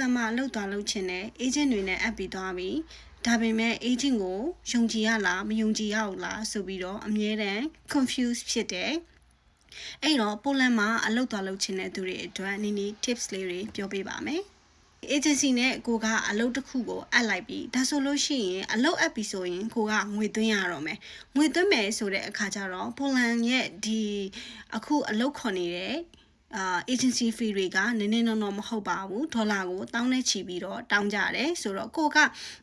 လန်မှာအလုပ်သွားလုပ်ချင်တဲ့ agent တွေနဲ့အပ်ပြီးသွားပြီဒါပေမဲ့ agent ကိုယုံကြည်ရလားမယုံကြည်ရဘူးလားဆိုပြီးတော့အမြဲတမ်း confuse ဖြစ်တယ်အဲ့တော့ပိုလန်မှာအလုပ်သွားလုပ်ချင်တဲ့သူတွေအတွက်နည်းနည်း tips လေးတွေပြောပေးပါမယ် agency နဲ့ကိုကအလုပ်တစ်ခုကိုအပ်လိုက်ပြီးဒါဆိုလို့ရှိရင်အလုပ်အပ်ပြီဆိုရင်ကိုကငွေသွင်းရတော့မယ်ငွေသွင်းမယ်ဆိုတဲ့အခါကျတော့ပိုလန်ရဲ့ဒီအခုအလုပ်ခေါ်နေတဲ့ အာ agency fee တွေကနည်းနည်းနော်နော်မဟုတ်ပါဘူးဒေါ်လာကိုတောင်းနဲ့ချီပြီးတော့တောင်းကြတယ်ဆိုတော့ကိုက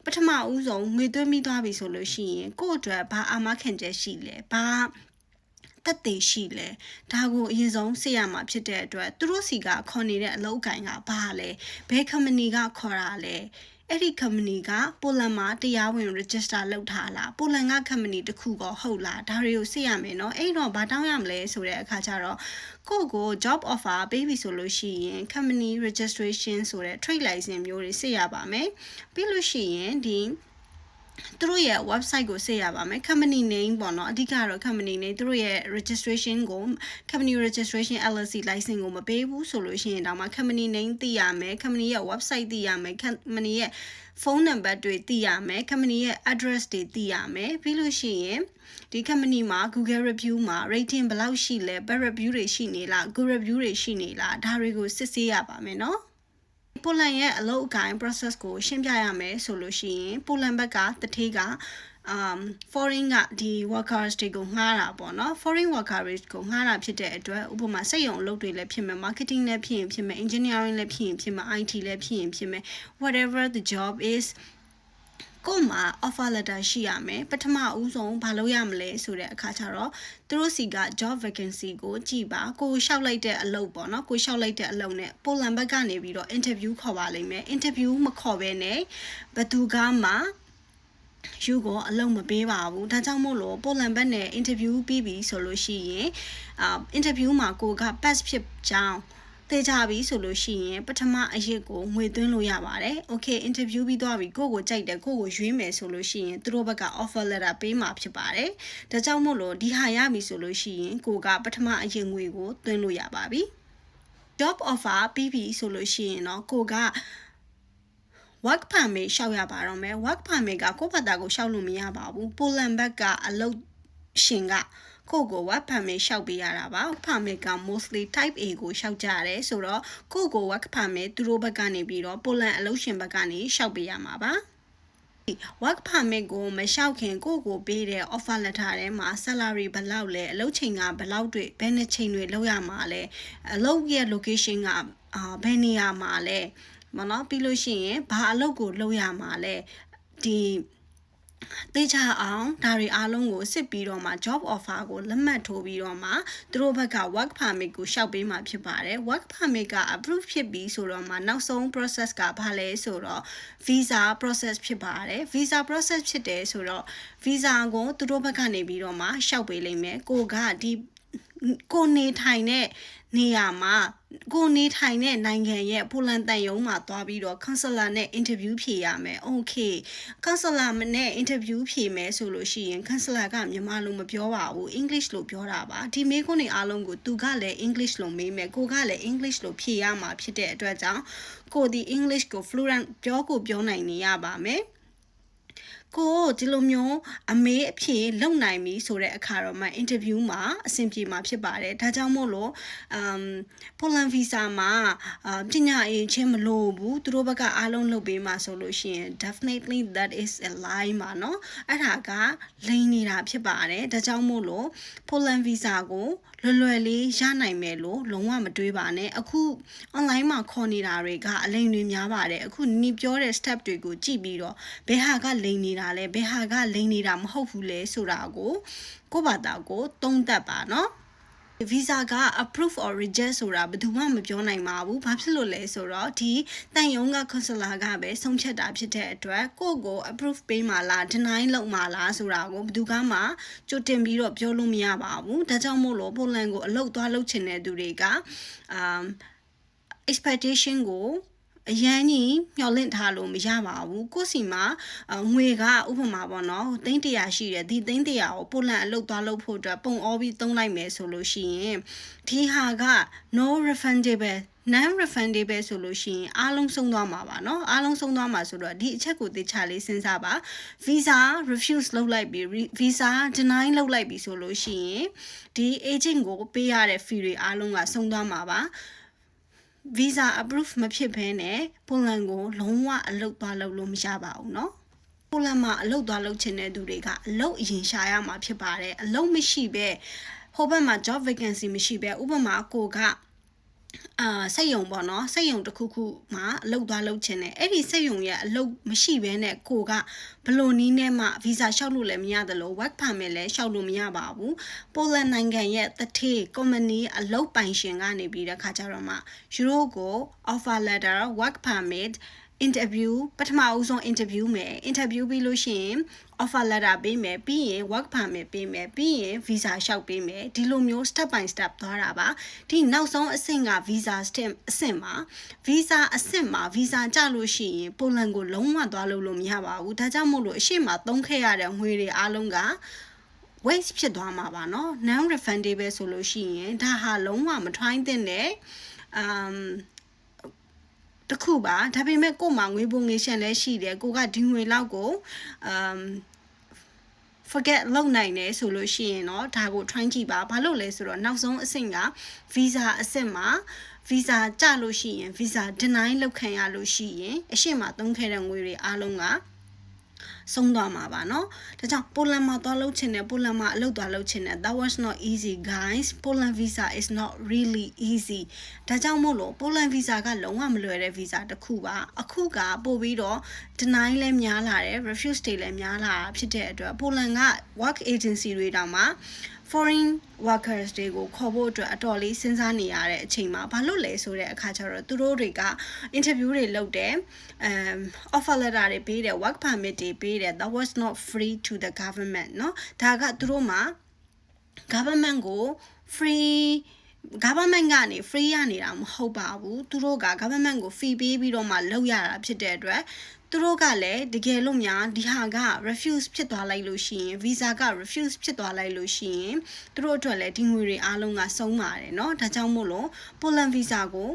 ပထမဦးဆုံးငွေသွင်းပြီးသွားပြီဆိုလို့ရှိရင်ကို့အတွက်ဘာအာမခံချက်ရှိလဲဘာတက်သေးရှိလဲဒါကိုအရင်ဆုံးသိရမှာဖြစ်တဲ့အတွက်သူတို့စီကခေါ်နေတဲ့အလုပ်အကင်ကဘာလဲဘယ် company ကခေါ်တာလဲ အဲ့ဒီ company ကပိုလန်မှာတရားဝင် register လုပ်ထားလားပိုလန်က company တခုကောဟုတ်လားဒါတွေကိုစစ်ရမယ်နော်အဲ့တော့ဘာတောင်းရမလဲဆိုတဲ့အခါကျတော့ကိုကို job offer ပေးပြီဆိုလို့ရှိရင် company registration ဆိုတဲ့ trade license မျိုးတွေစစ်ရပါမယ်ပြီးလို့ရှိရင်ဒီ သူတို့ရဲ့ website ကိုဆက်ရပါမယ် company name ပေါ့နော်အဓိကတော့ company name သူတို့ရဲ့ registration ကို company registration LLC license ကိုမပေးဘူးဆိုလို့ရှိရင်ဒါမှ company name သိရမယ် company ရဲ့ website သိရမယ် company ရဲ့ phone number တွေသိရမယ် company ရဲ့ address တွေသိရမယ်ပြီးလို့ရှိရင်ဒီ company မှာ Google review မှာ rating ဘယ်လောက်ရှိလဲ bad review တွေရှိနေလား good review တွေရှိနေလားဒါတွေကိုစစ်ဆေးရပါမယ်နော် ပိုလန်ရဲ့အလုပ်အကိုင် process ကိုရှင်းပြရမယ်ဆိုလို့ရှိရင်ပိုလန်ဘက်ကတထေးက um foreign ကဒီ workers တွေကိုငှားတာပေါ့နော် foreign workers ကိုငှားတာဖြစ်တဲ့အတွက်ဥပမာစက်ရုံအလုပ်တွေလည်းဖြစ်မယ် marketing လည်းဖြစ်ရင်ဖြစ်မယ် engineering လည်းဖြစ်ရင်ဖြစ်မယ် IT လည်းဖြစ်ရင်ဖြစ်မယ် whatever the job is ကို့မှာ offer letter ရှိရမယ်ပထမဦးဆုံးဘာလုပ်ရမလဲဆိုတဲ့အခါကျတော့သူတို့စီက job vacancy ကိုကြည့်ပါကိုလျှောက်လိုက်တဲ့အလုပ်ပေါ့နော်ကိုလျှောက်လိုက်တဲ့အလုပ်နဲ့ပိုလန်ဘက်ကနေပြီးတော့ interview ခေါ်ပါလိမ့်မယ် interview မခေါ်ဘဲနဲ့ဘသူကမှယူကိုအလုံးမပေးပါဘူးဒါကြောင့်မို့လို့ပိုလန်ဘက်နဲ့ interview ပြီးပြီဆိုလို့ရှိရင်အာ interview မှာကိုက pass ဖြစ်ကြောင်း တေချာပြီဆိုလို့ရှိရင်ပထမအရေးကိုငွေသွင်းလို့ရပါတယ်။ Okay interview ပြီးသွားပြီကိုကိုကြိုက်တယ်ကိုကိုရွေးမယ်ဆိုလို့ရှိရင်သူတို့ဘက်က offer letter ပေးမှာဖြစ်ပါတယ်။ဒါကြောင့်မို့လို့ဒီဟာရပြီဆိုလို့ရှိရင်ကိုကပထမအရေးငွေကိုသွင်းလို့ရပါပြီ။ job offer ပြီးပြီဆိုလို့ရှိရင်တော့ကိုက work permit ရှောက်ရပါတော့မယ် work permit ကကိုယ့်ဘာသာကိုရှောက်လို့မရပါဘူးပိုလန်ဘက်ကအလုပ်ရှင်က ကိုကို work permit ရှောက်ပေးရတာပါ work permit က mostly type A ကိုရှောက်ကြရတယ်ဆိုတော့ကိုကို work permit သူတို့ဘက်ကနေပြီးတော့ပိုလန်အလုပ်ရှင်ဘက်ကနေရှောက်ပေးရမှာပါ work permit ကိုမလျှောက်ခင်ကိုကိုပေးတဲ့ offer letter ထဲမှာ salary ဘယ်လောက်လဲအလုပ်ချိန်ကဘယ်လောက်တွေဘယ်နှချိန်တွေလောက်ရမှာလဲအလုပ်ရဲ့ location ကအာဘယ်နေရာမှာလဲမနော်ပြီးလို့ရှိရင်ဘာအလုပ်ကိုလုပ်ရမှာလဲဒီ တေချာအောင်ဒါတွေအားလုံးကိုစစ်ပြီးတော့မှ job offer ကိုလက်မှတ်ထိုးပြီးတော့မှသူတို့ဘက်က work permit ကိုရှောက်ပေးမှာဖြစ်ပါတယ် work permit က approve ဖြစ်ပြီးဆိုတော့မှနောက်ဆုံး process ကဘာလဲဆိုတော့ visa process ဖြစ်ပါတယ် visa process ဖြစ်တယ်ဆိုတော့ visa ကိုသူတို့ဘက်ကနေပြီးတော့မှရှောက်ပေးလိမ့်မယ်ကိုကဒီ ကိုနေထိုင်တဲ့နေရာမှာကိုနေထိုင်တဲ့နိုင်ငံရဲ့ပိုလန်တန်ယုံမှာသွားပြီးတော့ counselor နဲ့ interview ဖြေရမယ်။ Okay counselor နဲ့ interview ဖြေမယ်ဆိုလို့ရှိရင် counselor ကမြန်မာလိုမပြောပါဘူး။ English လိုပြောတာပါ။ဒီမေးခွန်းတွေအားလုံးကိုသူကလည်း English လိုမေးမယ်။ကိုကလည်း English လိုဖြေရမှာဖြစ်တဲ့အတွက်ကြောင့်ကိုဒီ English ကို fluent ပြောကိုပြောနိုင်နေရပါမယ်။ ကိုဒီလိုမျိုးအမေးအဖြေလုံနိုင်ပြီဆိုတဲ့အခါတော့မှ interview မှာအဆင်ပြေမှာဖြစ်ပါတယ်ဒါကြောင့်မို့လို့ um Poland visa မှာအာပညာရေးချင်းမလို့ဘူးသူတို့ဘက်ကအားလုံးလုပ်ပေးမှာဆိုလို့ရှိရင် definitely that is a lie မှာเนาะအဲ့ဒါကလိန်နေတာဖြစ်ပါတယ်ဒါကြောင့်မို့လို့ Poland visa ကိုလွယ်လွယ်လေးရနိုင်မယ်လို့လုံးဝမတွေးပါနဲ့အခု online မှာခေါ်နေတာတွေကအလိန်တွေများပါတယ်အခုနီးပြောတဲ့ step တွေကိုကြည့်ပြီးတော့ဘယ်ဟာကလိန်နေတာ ာနေတာလဲဘယ်ဟာကလိန်နေတာမဟုတ်ဘူးလဲဆိုတာကိုကိုဘာသာကိုသုံးသပ်ပါနော် visa က approve or reject ဆိုတာဘယ်သူမှမပြောနိုင်ပါဘူး။ဘာဖြစ်လို့လဲဆိုတော့ဒီတန်ယုံက consular ကပဲဆုံးဖြတ်တာဖြစ်တဲ့အတွက်ကိုယ့်ကို approve ပေးမှလား deny လုပ်မှလားဆိုတာကိုဘယ်သူကမှကြိုတင်ပြီးတော့ပြောလို့မရပါဘူး။ဒါကြောင့်မို့လို့ပိုလန်ကိုအလုတ်သွားလုပ်ချင်တဲ့သူတွေက um expectation ကို အရန်ကြီးမျောလင့်ထားလို့မရပါဘူးကိုစီမှာငွေကဥပမာပေါ့နော်သိန်း100ရှိတယ်ဒီသိန်း100ကိုပိုလန်အလုပ်သွားလုပ်ဖို့အတွက်ပုံအောပြီးသုံးလိုက်မယ်ဆိုလို့ရှိရင်ဒီဟာက no refundable non refundable ဆိုလို့ရှိရင်အားလုံးဆုံးသွားမှာပါเนาะအားလုံးဆုံးသွားမှာဆိုတော့ဒီအချက်ကိုသိချလေးစဉ်းစားပါ visa refuse လုပ်လိုက်ပြီး visa deny လုပ်လိုက်ပြီးဆိုလို့ရှိရင်ဒီ agent ကိုပေးရတဲ့ fee တွေအားလုံးကဆုံးသွားမှာပါ visa approve မဖြစ်ဘဲနဲ့ပိုလန်ကိုလုံးဝအလုပ်သွားလုပ်လို့မရပါဘူးเนาะပိုလန်မှာအလုပ်သွားလုပ်ချင်တဲ့သူတွေကအလုပ်အရင်ရှာရမှာဖြစ်ပါတယ်အလုပ်မရှိပဲဟိုဘက်မှာ job vacancy မရှိပဲဥပမာကိုက အာစက်ယုံပေါ့နော်စက်ယုံတစ်ခုခုမှာအလုပ်သွားလုပ်ချင်တယ်အဲ့ဒီစက်ယုံရဲ့အလုပ်မရှိဘဲနဲ့ကိုကဘလို့နီးနဲ့မှဗီဇာလျှောက်လို့လည်းမရတယ်လို့ work permit လည်းလျှောက်လို့မရပါဘူးပိုလန်နိုင်ငံရဲ့တထေး company အလုပ်ပိုင်ရှင်ကနေပြီးတဲ့ခါကျတော့မှယူရိုကို offer letter work permit interview ပထမအဦးဆုံး interview မယ် interview ပြီးလို့ရှိရင် offer letter ပေးမယ်ပြီးရင် work permit ပေးမယ်ပြီးရင် visa လျှောက်ပေးမယ်ဒီလိုမျိုး step by step သွားတာပါဒီနောက်ဆုံးအဆင့်က visa step အဆင့်မှာ visa အဆင့်မှာ visa ကြလို့ရှိရင်ပိုလန်ကိုလုံးဝသွားလို့လို့မရပါဘူးဒါကြောင့်မို့လို့အရှိမသုံးခဲ့ရတဲ့ငွေတွေအားလုံးက waste ဖြစ်သွားမှာပါเนาะ non refundable ဆိုလို့ရှိရင်ဒါဟာလုံးဝမထွိုင်းတဲ့နဲ့ um တခုပါဒါပေမဲ့ကို့မှာငွေပုံငွေရှန်လည်းရှိတယ်ကိုကဒီငွေလောက်ကို um forget လုပ်နိုင်တယ်ဆိုလို့ရှိရင်တော့ဒါကို try ကြည့်ပါဘာလို့လဲဆိုတော့နောက်ဆုံးအဆင့်က visa အဆင့်မှာ visa ကြလို့ရှိရင် visa deny လုပ်ခံရလို့ရှိရင်အရှိမသုံးခဲ့တဲ့ငွေတွေအားလုံးက ဆုံးသွားမှာပါနော်ဒါကြောင့်ပိုလန်မှာသွားလုပ်ချင်တယ်ပိုလန်မှာအလုပ်သွားလုပ်ချင်တယ် that was not easy guys Poland visa is not really easy ဒါကြောင့်မို့လို့ Poland visa ကလုံးဝမလွယ်တဲ့ visa တစ်ခုပါအခုကပို့ပြီးတော့ deny လဲများလာတယ် refuse တွေလဲများလာဖြစ်တဲ့အတွက် Poland က work agency တွေတောင်မှ foreign workers တွေကိုခေါ်ဖို့အတွက်အတော်လေးစဉ်းစားနေရတဲ့အချိန်မှာဘာလို့လဲဆိုတဲ့အခါကျတော့သူတို့တွေက interview တွေလုပ်တယ် um offer letter တွေပေးတယ် work permit တွေပေးတယ် that was not free to the government เนาะဒါကသူတို့မှာ government ကို free government ကနေ free ရနေတာမဟုတ်ပါဘူးသူတို့က government ကို fee ပေးပြီးတော့မှလုပ်ရတာဖြစ်တဲ့အတွက် သူတို့ကလည်းတကယ်လို့များဒီဟာက refuse ဖြစ်သွားလိုက်လို့ရှိရင် visa က refuse ဖြစ်သွားလိုက်လို့ရှိရင်သူတို့အတွက်လည်းဒီငွေတွေအားလုံးကဆုံးပါတယ်เนาะဒါကြောင့်မို့လို့ Poland visa ကို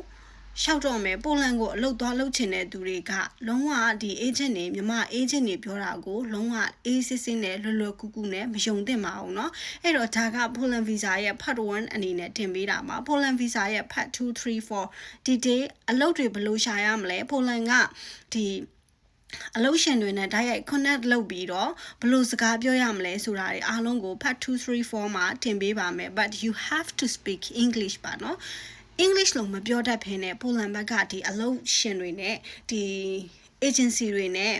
ရှောက်တော့မယ်ပိုလန်ကိုအလုပ်သွားလုပ်ချင်တဲ့သူတွေကလုံးဝဒီ agent တွေမြမ agent တွေပြောတာကိုလုံးဝအေးစစ်စစ်နဲ့လွယ်လွယ်ကူကူနဲ့မယုံသင့်ပါဘူးเนาะအဲ့တော့ဒါက Poland visa ရဲ့ part 1အနေနဲ့တင်ပေးတာပါ Poland visa ရဲ့ part 2 3 4ဒီတေးအလုပ်တွေဘယ်လိုရှာရမလဲ Poland ကဒီ အလုပ်ရှင်တွေနဲ့ဓာတ်ရိုက် connect လုပ်ပြီးတော့ဘယ်လိုစကားပြောရမလဲဆိုတာတွေအားလုံးကို part 2 3 4မှာတင်ပေးပါမယ် but you have to speak english ပါเนาะ English လုံးမပြောတတ်ဖ ೇನೆ ပိုလန်ဘက်ကဒီအလုပ်ရှင်တွေနဲ့ဒီ agency တွေနဲ့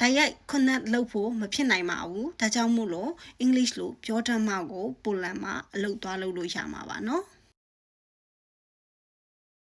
တိုက်ရိုက် connect လုပ်ဖို့မဖြစ်နိုင်ပါဘူးဒါကြောင့်မို့လို့ English လို့ပြောတတ်မှကိုပိုလန်မှာအလုပ်သွားလုပ်လို့ရမှာပါเนาะ